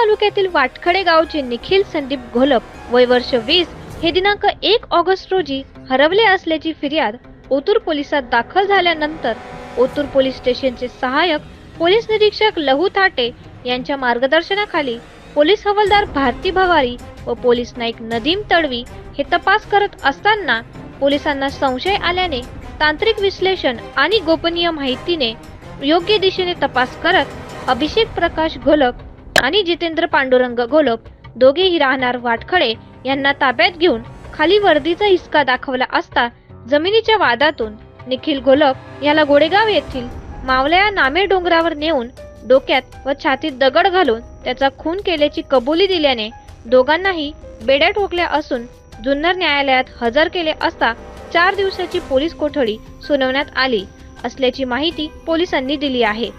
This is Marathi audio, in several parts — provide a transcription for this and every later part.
तालुक्यातील वाटखडे गावचे निखिल संदीप घोलप वय वर्ष वीस हे दिनांक एक ऑगस्ट रोजी हरवले असल्याची फिर्याद ओतूर पोलिसात दाखल झाल्यानंतर ओतूर पोलीस स्टेशनचे सहाय्यक पोलीस निरीक्षक लहू थाटे यांच्या मार्गदर्शनाखाली पोलीस हवालदार भारती भवारी व पोलीस नाईक नदीम तडवी हे तपास करत असताना पोलिसांना संशय आल्याने तांत्रिक विश्लेषण आणि गोपनीय माहितीने योग्य दिशेने तपास करत अभिषेक प्रकाश घोलक आणि जितेंद्र पांडुरंग घोलप दोघेही राहणार वाटखळे यांना ताब्यात घेऊन खाली वर्दीचा हिसका दाखवला असता जमिनीच्या वादातून निखिल घोलप याला गोडेगाव येथील मावल्या नामे डोंगरावर नेऊन डोक्यात व छातीत दगड घालून त्याचा खून केल्याची कबुली दिल्याने दोघांनाही बेड्या ठोकल्या असून जुन्नर न्यायालयात हजर केले असता चार दिवसाची पोलीस कोठडी सुनावण्यात आली असल्याची माहिती पोलिसांनी दिली आहे.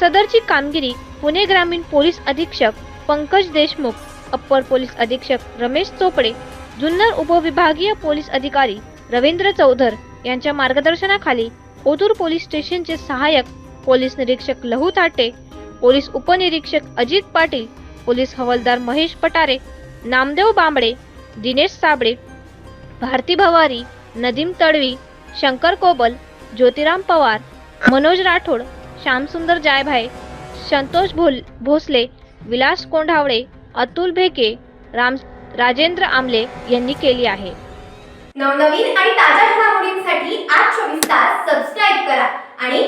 सदरची कामगिरी पुणे ग्रामीण पोलीस अधीक्षक पंकज देशमुख अप्पर पोलीस अधीक्षक रमेश चोपडे जुन्नर उपविभागीय पोलीस अधिकारी रवींद्र चौधर यांच्या मार्गदर्शनाखाली ओतूर पोलीस स्टेशनचे सहाय्यक पोलीस निरीक्षक लहू ताटे पोलीस उपनिरीक्षक अजित पाटील पोलीस हवालदार महेश पटारे नामदेव बांबडे दिनेश साबळे भारती भवारी नदीम तडवी शंकर कोबल ज्योतिराम पवार मनोज राठोड श्यामसुंदर जायभाई संतोष भोल भोसले विलास कोंढावळे अतुल भेके राम राजेंद्र आमले यांनी केली आहे. नवनवीन आणि ताज्या घडामोडींसाठी आज चोवीस तास सबस्क्राईब करा आणि